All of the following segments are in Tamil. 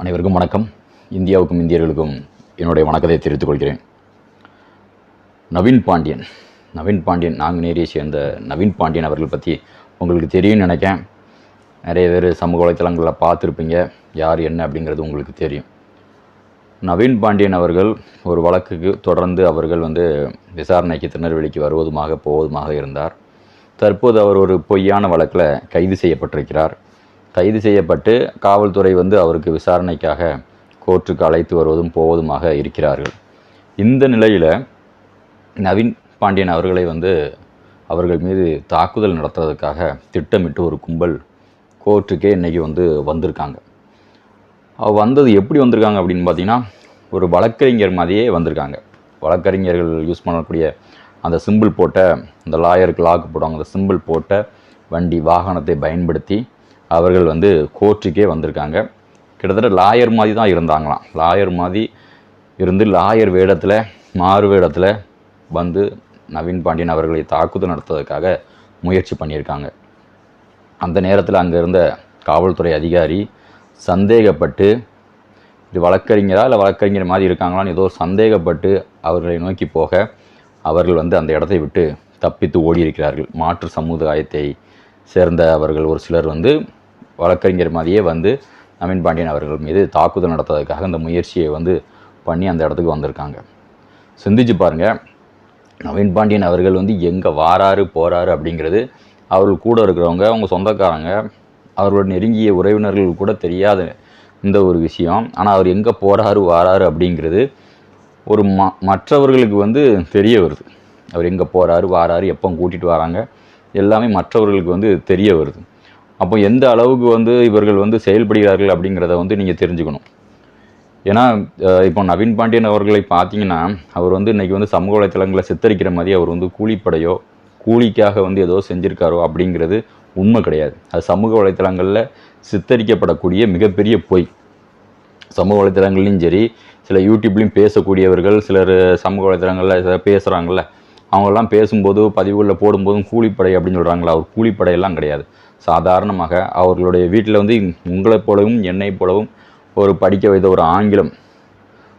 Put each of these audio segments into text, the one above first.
அனைவருக்கும் வணக்கம். இந்தியாவுக்கும் இந்தியர்களுக்கும் என்னுடைய வணக்கத்தை தெரிவித்துக் கொள்கிறேன். நவீன் பாண்டியன். நவீன் பாண்டியன் நாங்குநேரியை சேர்ந்த நவீன் பாண்டியன் அவர்கள் பற்றி உங்களுக்கு தெரியும்னு நினைக்கேன் நிறைய பேர் சமூக வலைத்தளங்களில் பார்த்துருப்பீங்க. யார் என்ன அப்படிங்கிறது உங்களுக்கு தெரியும். நவீன் பாண்டியன் அவர்கள் ஒரு வழக்குக்கு தொடர்ந்து அவர்கள் வந்து விசாரணைக்கு திருநெல்வேலிக்கு வருவதுமாக போவதுமாக இருந்தார். தற்போது அவர் ஒரு பொய்யான வழக்கில் கைது செய்யப்பட்டிருக்கிறார். கைது செய்யப்பட்டு காவல்துறை வந்து அவருக்கு விசாரணைக்காக கோர்ட்டுக்கு அழைத்து வருவதும் போவதுமாக இருக்கிறார்கள். இந்த நிலையில் நவீன் பாண்டியன் அவர்களை வந்து அவர்கள் மீது தாக்குதல் நடத்துறதுக்காக திட்டமிட்டு ஒரு கும்பல் கோர்ட்டுக்கே இன்றைக்கி வந்து வந்திருக்காங்க. வந்தது எப்படி வந்திருக்காங்க அப்படின்னு பார்த்தீங்கன்னா ஒரு வழக்கறிஞர் மாதிரியே வந்திருக்காங்க. வழக்கறிஞர்கள் யூஸ் பண்ணக்கூடிய அந்த சிம்பிள் போட்ட அந்த லாயருக்கு லாக்கு போடுவாங்க. அந்த சிம்பிள் போட்ட வண்டி வாகனத்தை பயன்படுத்தி அவர்கள் வந்து கோர்ட்டுக்கே வந்திருக்காங்க. கிட்டத்தட்ட லாயர் மாதிரி தான் இருந்தாங்களாம். லாயர் மாதிரி இருந்து லாயர் வேடத்தில் மாறு வேடத்தில் வந்து நவீன் பாண்டியன் அவர்களை தாக்குதல் நடத்துவதற்காக முயற்சி பண்ணியிருக்காங்க. அந்த நேரத்தில் அங்கே இருந்த காவல்துறை அதிகாரி சந்தேகப்பட்டு இது வழக்கறிஞரா இல்லை வழக்கறிஞர் மாதிரி இருக்காங்களான்னு ஏதோ சந்தேகப்பட்டு அவர்களை நோக்கி போக அவர்கள் வந்து அந்த இடத்தை விட்டு தப்பித்து ஓடி இருக்கிறார்கள் மாற்று சமுதாயத்தை சேர்ந்த அவர்கள் ஒரு சிலர் வந்து வழக்கறிஞர் மாதிரியே வந்து நவீன் பாண்டியன் அவர்கள் மீது தாக்குதல் நடத்துவதற்காக அந்த முயற்சியை வந்து பண்ணி அந்த இடத்துக்கு வந்திருக்காங்க. சிந்திச்சு பாருங்கள் நவீன் பாண்டியன் அவர்கள் வந்து எங்கே வாராரு போகிறாரு அப்படிங்கிறது அவர்கள் கூட இருக்கிறவங்க அவங்க சொந்தக்காரங்க அவர்களோட நெருங்கிய உறவினர்கள் கூட தெரியாத இந்த ஒரு விஷயம். ஆனால் அவர் எங்கே போகிறாரு வாராரு அப்படிங்கிறது ஒரு ம மற்றவர்களுக்கு வந்து தெரிய வருது. அவர் எங்கே போகிறாரு வாராரு எப்போ கூட்டிகிட்டு வராங்க எல்லாமே மற்றவர்களுக்கு வந்து தெரிய வருது. அப்போ எந்த அளவுக்கு வந்து இவர்கள் வந்து செயல்படுகிறார்கள் அப்படிங்கிறத வந்து நீங்கள் தெரிஞ்சுக்கணும். ஏன்னா இப்போ நவீன் பாண்டியன் அவர்களை பார்த்தீங்கன்னா அவர் வந்து இன்றைக்கி வந்து சமூக வலைத்தளங்களை சித்தரிக்கிற மாதிரி அவர் வந்து கூலிப்படையோ கூலிக்காக வந்து ஏதோ செஞ்சுருக்காரோ அப்படிங்கிறது உண்மை கிடையாது. அது சமூக வலைத்தளங்களில் சித்தரிக்கப்படக்கூடிய மிகப்பெரிய பொய். சமூக வலைத்தளங்கள்லையும் சரி சில யூடியூப்லேயும் பேசக்கூடியவர்கள் சிலர் சமூக வலைத்தளங்களில் சிலர் பேசுகிறாங்கல்ல அவங்கெல்லாம் பேசும்போது பதிவுகளில் போடும்போதும் கூலிப்படை அப்படின்னு சொல்கிறாங்களா அவர் கூலிப்படையெல்லாம் கிடையாது. சாதாரணமாக அவர்களுடைய வீட்டில் வந்து உங்களைப் போலவும் என்னை போலவும் ஒரு படிக்க வைத்த ஒரு ஆங்கிலம்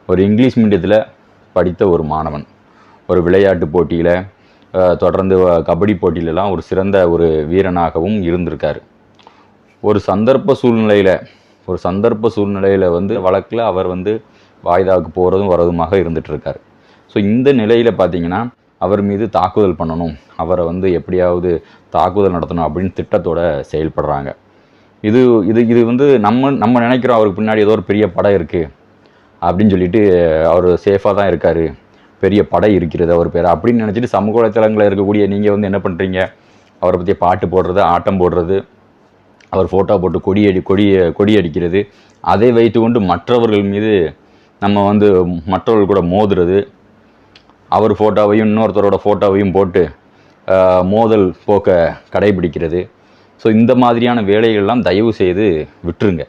ஒரு இங்கிலீஷ் மீடியத்தில் படித்த ஒரு மாணவன். ஒரு விளையாட்டு போட்டியில் தொடர்ந்து கபடி போட்டியிலலாம் ஒரு சிறந்த ஒரு வீரனாகவும் இருந்திருக்கார். ஒரு சந்தர்ப்ப சூழ்நிலையில் ஒரு சந்தர்ப்ப சூழ்நிலையில் வந்து வழக்கில் அவர் வந்து வாய்தாவுக்கு போகிறதும் வர்றதுமாக இருந்துகிட்ருக்கார் ஸோ இந்த நிலையில் பார்த்தீங்கன்னா அவர் மீது தாக்குதல் பண்ணணும். அவரை வந்து எப்படியாவது தாக்குதல் நடத்தணும் அப்படின்னு திட்டத்தோட செயல்படுறாங்க. இது இது இது வந்து நம்ம நம்ம நினைக்கிறோம் அவருக்கு பின்னாடி ஏதோ ஒரு பெரிய படம் இருக்குது அப்படின்னு சொல்லிட்டு அவர் சேஃபாக தான் இருக்கார். பெரிய படை இருக்கிறது அவர் பேர். அப்படின்னு நினச்சிட்டு சமூக வலைத்தளங்களில் இருக்கக்கூடிய நீங்கள் வந்து என்ன பண்ணுறீங்க அவரை பற்றி பாட்டு போடுறது ஆட்டம் போடுறது அவர் ஃபோட்டோ போட்டு கொடி அடி கொடி கொடி அடிக்கிறது அதை வைத்துக்கொண்டு மற்றவர்கள் மீது நம்ம வந்து மற்றவர்கள் கூட மோதுறது அவர் ஃபோட்டோவையும் இன்னொருத்தரோட ஃபோட்டோவையும் போட்டு மோதல் போக்க கடைபிடிக்கிறது. ஸோ இந்த மாதிரியான வேலைகள்லாம் தயவு செய்து விட்டுருங்க.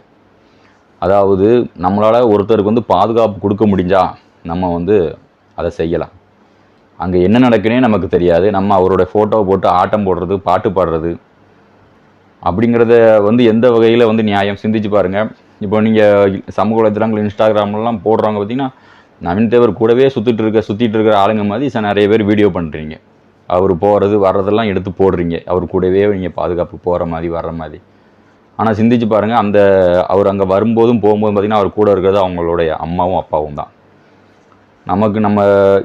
அதாவது நம்மளால் ஒருத்தருக்கு வந்து பாதுகாப்பு கொடுக்க முடிஞ்சால் நம்ம வந்து அதை செய்யலாம். அங்கே என்ன நடக்குன்னே நமக்கு தெரியாது. நம்ம அவரோட ஃபோட்டோவை போட்டு ஆட்டம் போடுறது பாட்டு பாடுறது. அப்படிங்கிறத வந்து எந்த வகையில் வந்து நியாயம்? சிந்திச்சு பாருங்கள் இப்போ நீங்கள் சமூக வலைத்தளங்கள் இன்ஸ்டாகிராம்லாம் போடுறவங்க பார்த்தீங்கன்னா நவீன் தேவர் கூடவே சுற்றிட்டு இருக்க சுற்றிட்டு இருக்கிற ஆளுங்க மாதிரி சார் நிறைய பேர் வீடியோ பண்ணுறீங்க அவர் போகிறது வர்றதெல்லாம் எடுத்து போடுறீங்க. அவர் கூடவே நீங்கள் பாதுகாப்பு போகிற மாதிரி வர்ற மாதிரி. ஆனால் சிந்திச்சு பாருங்கள் அந்த அவர் அங்கே வரும்போதும் போகும்போதும் பார்த்திங்கன்னா அவர் கூட இருக்கிறது அவங்களுடைய அம்மாவும் அப்பாவும் தான். நமக்கு நம்ம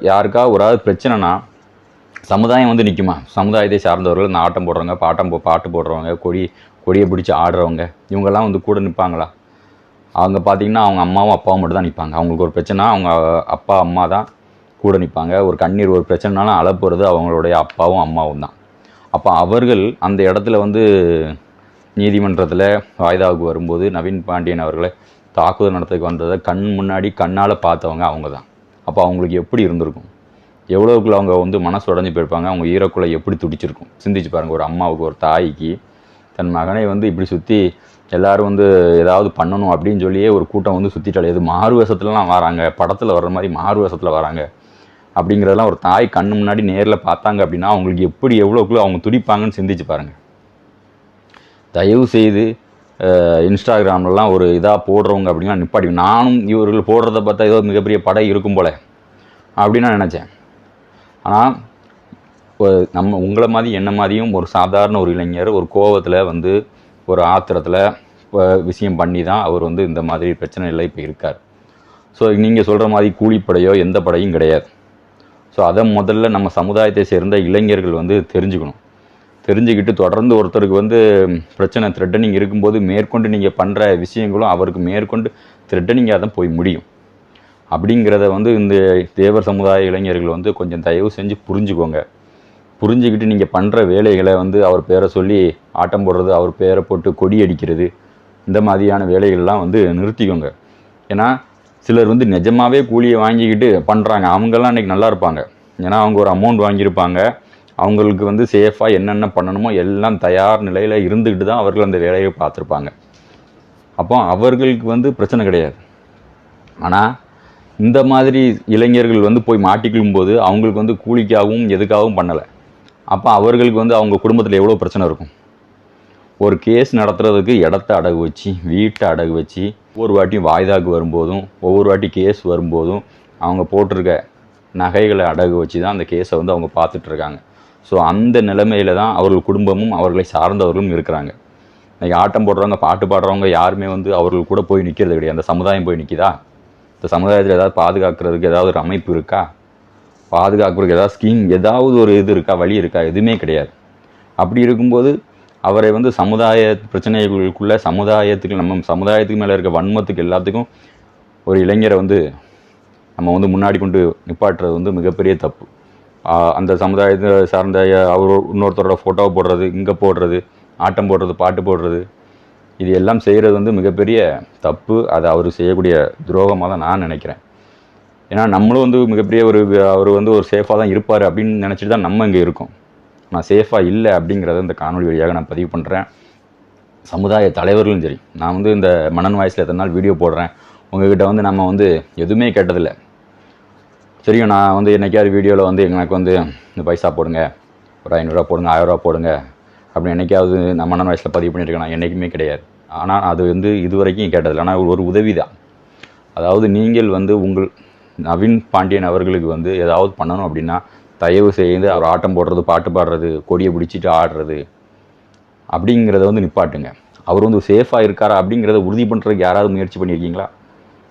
யாருக்கா ஒரு ஆள் பிரச்சனைனா சமுதாயம் வந்து நிற்குமா சமுதாயத்தை சார்ந்தவர்கள் இந்த ஆட்டம் போடுறவங்க பாட்டம் போ பாட்டு போடுறவங்க கொடி கொடியை பிடிச்சி ஆடுறவங்க இவங்கெல்லாம் வந்து கூட நிற்பாங்களா அவங்க பார்த்தீங்கன்னா அவங்க அம்மாவும் அப்பாவும் மட்டும் தான் நிற்பாங்க அவங்களுக்கு ஒரு பிரச்சனை அவங்க அப்பா அம்மா தான் கூட நிற்பாங்க ஒரு கண்ணீர் ஒரு பிரச்சனைனாலும் அழப்போகிறது அவங்களுடைய அப்பாவும் அம்மாவும் தான். அப்போ அவர்கள் அந்த இடத்துல வந்து நீதிமன்றத்தில் வாய்தாவுக்கு வரும்போது நவீன் பாண்டியன் அவர்களை தாக்குதல் நடத்துக்கு வந்ததை கண் முன்னாடி கண்ணால் பார்த்தவங்க அவங்க தான். அப்போ அவங்களுக்கு எப்படி இருந்திருக்கும்? எவ்வளோக்குள்ள அவங்க வந்து மனசு உடஞ்சி போயிருப்பாங்க? அவங்க ஈரக்குள்ளே எப்படி துடிச்சிருக்கும்? சிந்திச்சு பாருங்கள் ஒரு அம்மாவுக்கு ஒரு தாய்க்கு தன் மகனை வந்து இப்படி சுற்றி எல்லாரும் வந்து ஏதாவது பண்ணணும் அப்படின்னு சொல்லியே ஒரு கூட்டம் வந்து சுற்றிட்டாலே இது மாறு வேஷத்துலலாம் வராங்க. படத்தில் வர்ற மாதிரி மாறு வேஷத்தில் வராங்க. அப்படிங்கிறதெல்லாம் ஒரு தாய் கண்ணு முன்னாடி நேரில் பார்த்தாங்க அப்படின்னா அவங்களுக்கு எப்படி எவ்வளோக்குள்ள அவங்க துடிப்பாங்கன்னு சிந்திச்சு பாருங்கள் தயவு செய்து இன்ஸ்டாகிராம்லலாம் ஒரு இதாக போடுறவங்க அப்படின்னா நிப்பாடி நானும் இவர்கள் போடுறத பார்த்தா ஏதோ மிகப்பெரிய படம் இருக்கும் போல அப்படின்னு நான் நினச்சேன். ஆனால் நம்ம உங்களை மாதிரி என்ன மாதிரியும் ஒரு சாதாரண ஒரு இளைஞர் ஒரு கோவத்தில் வந்து ஒரு ஆத்திரத்தில் விஷயம் பண்ணி தான் அவர் வந்து இந்த மாதிரி பிரச்சனை இல்லை இப்போ இருக்கார். ஸோ நீங்கள் சொல்கிற மாதிரி கூலிப்படையோ எந்த படையும் கிடையாது. ஸோ அதை முதல்ல நம்ம சமுதாயத்தை சேர்ந்த இளைஞர்கள் வந்து தெரிஞ்சுக்கணும். தெரிஞ்சுக்கிட்டு தொடர்ந்து ஒருத்தருக்கு வந்து பிரச்சனை த்ரெட்டனிங் இருக்கும்போது மேற்கொண்டு நீங்கள் பண்ணுற விஷயங்களும் அவருக்கு மேற்கொண்டு த்ரெட்டனிங்காக தான் போய் முடியும். அப்படிங்கிறத வந்து இந்த தேவர் சமுதாய இளைஞர்கள் வந்து கொஞ்சம் தயவு செஞ்சு புரிஞ்சுக்கோங்க. புரிஞ்சுக்கிட்டு நீங்கள் பண்ணுற வேலைகளை வந்து அவர் பேரை சொல்லி ஆட்டம் போடுறது அவர் பேரை போட்டு கொடி அடிக்கிறது இந்த மாதிரியான வேலைகள்லாம் வந்து நிறுத்திக்கோங்க. ஏன்னா சிலர் வந்து நிஜமாகவே கூலியை வாங்கிக்கிட்டு பண்ணுறாங்க அவங்கெல்லாம் இன்றைக்கி நல்லா இருப்பாங்க. ஏன்னா அவங்க ஒரு அமௌண்ட் வாங்கியிருப்பாங்க. அவங்களுக்கு வந்து சேஃபாக என்னென்ன பண்ணணுமோ எல்லாம் தயார் நிலையில் இருந்துக்கிட்டு தான் அவர்கள் அந்த வேலையை பார்த்துருப்பாங்க. அப்போ அவர்களுக்கு வந்து பிரச்சனை கிடையாது. ஆனால் இந்த மாதிரி இளைஞர்கள் வந்து போய் மாட்டிக்கும் போது அவங்களுக்கு வந்து கூலிக்காகவும் எதுக்காகவும் பண்ணலை. அப்போ அவர்களுக்கு வந்து அவங்க குடும்பத்தில் எவ்வளோ பிரச்சனை இருக்கும்? ஒரு கேஸ் நடத்துறதுக்கு இடத்த அடகு வச்சு வீட்டை அடகு வச்சு ஒவ்வொரு வாட்டியும் வாய்தாக்கு வரும்போதும் ஒவ்வொரு வாட்டி கேஸ் வரும்போதும் அவங்க போட்டிருக்க நகைகளை அடகு வச்சு தான் அந்த கேஸை வந்து அவங்க பார்த்துட்ருக்காங்க ஸோ அந்த நிலைமையில தான் அவர்கள் குடும்பமும் அவர்களை சார்ந்தவர்களும் இருக்கிறாங்க. இன்றைக்கி ஆட்டம் போடுறவங்க பாட்டு பாடுறவங்க யாருமே வந்து அவர்கள் கூட போய் நிற்கிறது கிடையாது. அந்த சமுதாயம் போய் நிற்கிதா இந்த சமுதாயத்தில் ஏதாவது பாதுகாக்கிறதுக்கு ஏதாவது ஒரு அமைப்பு இருக்கா? பாதுகாக்கிறதுக்கு ஏதாவது ஸ்கீம் ஏதாவது ஒரு இது இருக்கா வழி இருக்கா எதுவுமே கிடையாது. அப்படி இருக்கும்போது அவரை வந்து சமுதாய பிரச்சனைகளுக்குள்ளே சமுதாயத்துக்கு நம்ம சமுதாயத்துக்கு மேலே இருக்க வன்மத்துக்கு எல்லாத்துக்கும் ஒரு இளைஞரை வந்து நம்ம வந்து முன்னாடி கொண்டு நிப்பாட்டுறது வந்து மிகப்பெரிய தப்பு. அந்த சமுதாயத்தை சார்ந்த அவர் இன்னொருத்தரோட ஃபோட்டோவை போடுறது இங்கே போடுறது ஆட்டம் போடுறது பாட்டு போடுறது இது எல்லாம் செய்கிறது வந்து மிகப்பெரிய தப்பு. அது அவர் செய்யக்கூடிய துரோகமாக தான் நான் நினைக்கிறேன். ஏன்னா நம்மளும் வந்து மிகப்பெரிய ஒரு அவர் வந்து ஒரு சேஃபாக தான் இருப்பார் அப்படின்னு நினச்சிட்டு தான் நம்ம இங்கே இருக்கோம். நான் சேஃபாக இல்லை அப்படிங்கிறத இந்த காணொலி வழியாக நான் பதிவு பண்ணுறேன் சமுதாய தலைவர்களும் சரி நான் வந்து இந்த மனன் வாய்ஸில் எத்தனை நாள் வீடியோ போடுறேன். உங்ககிட்ட வந்து நம்ம வந்து எதுவுமே கேட்டதில்லை. தெரியும் நான் வந்து என்றைக்காவது வீடியோவில் வந்து எனக்கு வந்து இந்த பைசா போடுங்க ஒரு ஐநூறுரூவா போடுங்க ஆயிரரூவா போடுங்க அப்படின்னு என்றைக்காவது நான் மன்னன் வயசில் பதிவு பண்ணியிருக்கேன் நான் என்றைக்குமே கிடையாது. ஆனால் அது வந்து இது வரைக்கும் கேட்டதில்லை. ஆனால் ஒரு உதவி தான் அதாவது நீங்கள் வந்து உங்கள் நவீன் பாண்டியன் அவர்களுக்கு வந்து ஏதாவது பண்ணணும் அப்படின்னா தயவு செய்து அவர் ஆட்டம் போடுறது பாட்டு பாடுறது கொடியை பிடிச்சிட்டு ஆடுறது அப்படிங்கிறத வந்து நிப்பாட்டுங்க. அவர் வந்து சேஃபாக இருக்காரா அப்படிங்கிறத உறுதி பண்ணுறதுக்கு யாராவது முயற்சி பண்ணியிருக்கீங்களா?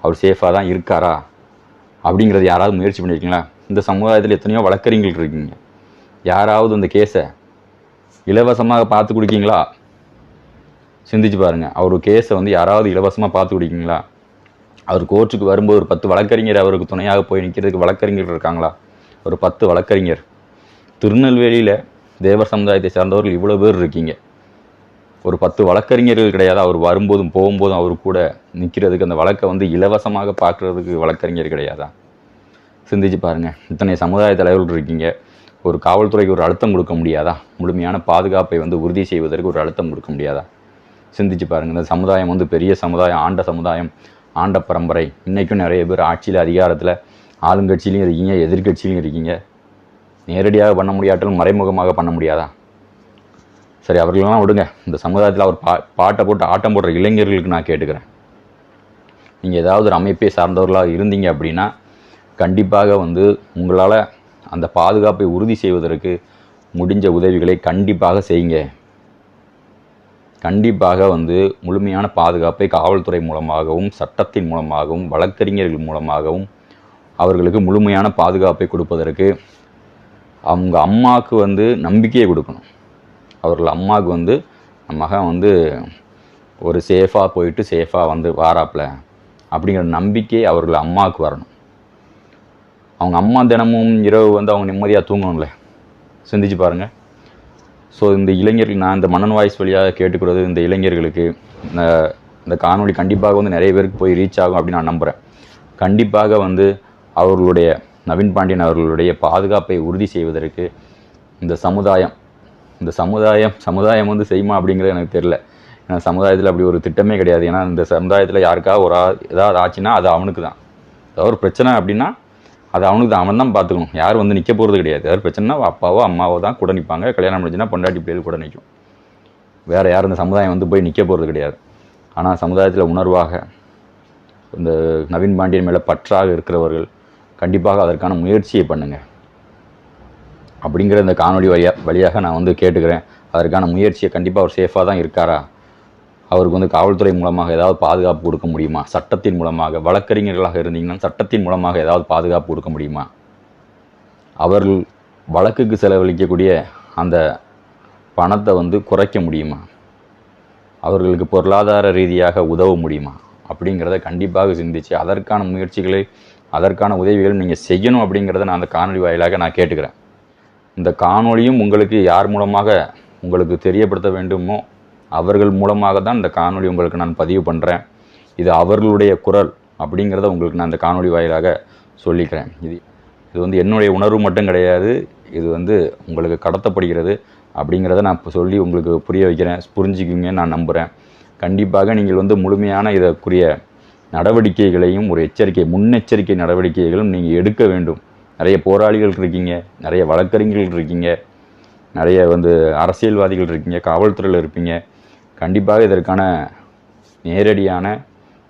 அவர் சேஃபாக தான் இருக்காரா அப்படிங்கிறத யாராவது முயற்சி பண்ணியிருக்கீங்களா? இந்த சமுதாயத்தில் எத்தனையோ வழக்கறிஞர்கள் இருக்கீங்க. யாராவது அந்த கேஸை இலவசமாக பார்த்து கொடுக்கீங்களா? சிந்திச்சு பாருங்கள் அவர் கேஸை வந்து யாராவது இலவசமாக பார்த்து கொடுக்கீங்களா? அவர் கோர்ட்டுக்கு வரும்போது ஒரு பத்து வழக்கறிஞர் அவருக்கு துணையாக போய் நிற்கிறதுக்கு வழக்கறிஞர் இருக்காங்களா? ஒரு பத்து வழக்கறிஞர். திருநெல்வேலியில் தேவர் சமுதாயத்தை சார்ந்தவர்கள் இவ்வளோ பேர் இருக்கீங்க. ஒரு பத்து வழக்கறிஞர்கள் கிடையாது. அவர் வரும்போதும் போகும்போதும் அவர் கூட நிற்கிறதுக்கு அந்த வழக்கை வந்து இலவசமாக பார்க்குறதுக்கு வழக்கறிஞர் கிடையாதா? சிந்திச்சு பாருங்கள் இத்தனை சமுதாய தலைவர்கள் இருக்கீங்க. ஒரு காவல்துறைக்கு ஒரு அழுத்தம் கொடுக்க முடியாதா? முழுமையான பாதுகாப்பை வந்து உறுதி செய்வதற்கு ஒரு அழுத்தம் கொடுக்க முடியாதா? சிந்திச்சு பாருங்கள் இந்த சமுதாயம் வந்து பெரிய சமுதாயம் ஆண்ட சமுதாயம். ஆண்ட பரம்பரை இன்றைக்கும் நிறைய பேர் ஆட்சியில் அதிகாரத்தில் ஆளுங்கட்சியிலையும் இருக்கீங்க எதிர்கட்சியிலையும் இருக்கீங்க. நேரடியாக பண்ண முடியாட்டாலும் மறைமுகமாக பண்ண முடியாதா? சரி அவர்களெல்லாம் விடுங்க. இந்த சமுதாயத்தில் அவர் பா பாட்டை போட்டு ஆட்டம் போடுற இளைஞர்களுக்கு நான் கேட்டுக்கிறேன். நீங்கள் ஏதாவது ஒரு அமைப்பை சார்ந்தவர்களாக இருந்தீங்க அப்படின்னா கண்டிப்பாக வந்து உங்களால் அந்த பாதுகாப்பை உறுதி செய்வதற்கு முடிஞ்ச உதவிகளை கண்டிப்பாக செய்யுங்க. கண்டிப்பாக வந்து முழுமையான பாதுகாப்பை காவல்துறை மூலமாகவும் சட்டத்தின் மூலமாகவும் வழக்கறிஞர்கள் மூலமாகவும் அவர்களுக்கு முழுமையான பாதுகாப்பை கொடுப்பதற்கு அவங்க அம்மாவுக்கு வந்து நம்பிக்கையை கொடுக்கணும். அவர்கள் அம்மாவுக்கு வந்து நம்ம மகன் வந்து ஒரு சேஃபாக போயிட்டு சேஃபாக வந்து வாராப்பில் அப்படிங்கிற நம்பிக்கை அவர்கள் அம்மாவுக்கு வரணும். அவங்க அம்மா தினமும் இரவு வந்து அவங்க நிம்மதியாக தூங்கணும்ல. சிந்திச்சு பாருங்கள் ஸோ இந்த இளைஞர்கள் நான் இந்த மன்னன் வாய்ஸ் வழியாக கேட்டுக்கிறது இந்த இளைஞர்களுக்கு இந்த இந்த காணொளி கண்டிப்பாக வந்து நிறைய பேருக்கு போய் ரீச் ஆகும் அப்படின்னு நான் நம்புகிறேன் கண்டிப்பாக வந்து அவர்களுடைய நவீன் பாண்டியன் அவர்களுடைய பாதுகாப்பை உறுதி செய்வதற்கு இந்த சமுதாயம் இந்த சமுதாயம் சமுதாயம் வந்து செய்யுமா அப்படிங்கிறது எனக்கு தெரில ஏன்னா சமுதாயத்தில் அப்படி ஒரு திட்டமே கிடையாது. ஏன்னா இந்த சமுதாயத்தில் யாருக்காவது ஒரு ஏதாவது ஆச்சுன்னா அது அவனுக்கு தான் ஏதாவது ஒரு பிரச்சனை அப்படின்னா அது அவனுக்கு தான் அவன் தான் பார்த்துக்கணும். யாரும் வந்து நிற்க போகிறது கிடையாது. ஏதாவது பிரச்சனைனா அப்பாவோ அம்மாவோ தான் கூட நிற்பாங்க கல்யாணம் முடிஞ்சுன்னா பொண்டாட்டி பிள்ளைகள் கூட நிற்கும் வேறு யாரும் இந்த சமுதாயம் வந்து போய் நிற்க போகிறது கிடையாது. ஆனால் சமுதாயத்தில் உணர்வாக இந்த நவீன் பாண்டியன் மேலே பற்றாக இருக்கிறவர்கள் கண்டிப்பாக அதற்கான முயற்சியை பண்ணுங்கள் அப்படிங்கிற இந்த காணொளி வழியாக வழியாக நான் வந்து கேட்டுக்கிறேன். அதற்கான முயற்சியை கண்டிப்பாக அவர் சேஃபாக தான் இருக்காரா? அவருக்கு வந்து காவல்துறை மூலமாக ஏதாவது பாதுகாப்பு கொடுக்க முடியுமா? சட்டத்தின் மூலமாக வழக்கறிஞர்களாக இருந்தீங்கன்னா சட்டத்தின் மூலமாக ஏதாவது பாதுகாப்பு கொடுக்க முடியுமா? அவர்கள் வழக்குக்கு செலவழிக்கக்கூடிய அந்த பணத்தை வந்து குறைக்க முடியுமா? அவர்களுக்கு பொருளாதார ரீதியாக உதவ முடியுமா? அப்படிங்கிறத கண்டிப்பாக சிந்திச்சு அதற்கான முயற்சிகளை அதற்கான உதவிகள் நீங்கள் செய்யணும் அப்படிங்கிறத நான் அந்த காணொலி வாயிலாக நான் கேட்டுக்கிறேன். இந்த காணொளியும் உங்களுக்கு யார் மூலமாக உங்களுக்கு தெரியப்படுத்த வேண்டுமோ அவர்கள் மூலமாக தான் இந்த காணொளி உங்களுக்கு நான் பதிவு பண்ணுறேன் இது அவர்களுடைய குரல் அப்படிங்கிறத உங்களுக்கு நான் இந்த காணொளி வாயிலாக சொல்லிக்கிறேன். இது இது வந்து என்னுடைய உணர்வு மட்டும் கிடையாது. இது வந்து உங்களுக்கு கடத்தப்படுகிறது அப்படிங்கிறத நான் இப்போ சொல்லி உங்களுக்கு புரிய வைக்கிறேன். புரிஞ்சுக்குங்கன்னு நான் நம்புகிறேன் கண்டிப்பாக நீங்கள் வந்து முழுமையான இதற்குரிய நடவடிக்கைகளையும் ஒரு எச்சரிக்கை முன்னெச்சரிக்கை நடவடிக்கைகளும் நீங்கள் எடுக்க வேண்டும். நிறைய போராளிகள் இருக்கீங்க நிறைய வழக்கறிஞர்கள் இருக்கீங்க நிறைய வந்து அரசியல்வாதிகள் இருக்கீங்க காவல்துறையில் இருப்பீங்க. கண்டிப்பாக இதற்கான நேரடியான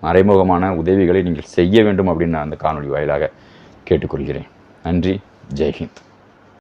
மறைமுகமான உதவிகளை நீங்கள் செய்ய வேண்டும் அப்படின்னு நான் அந்த காணொலி வாயிலாக கேட்டுக்கொள்கிறேன். நன்றி. ஜெய்ஹிந்த்.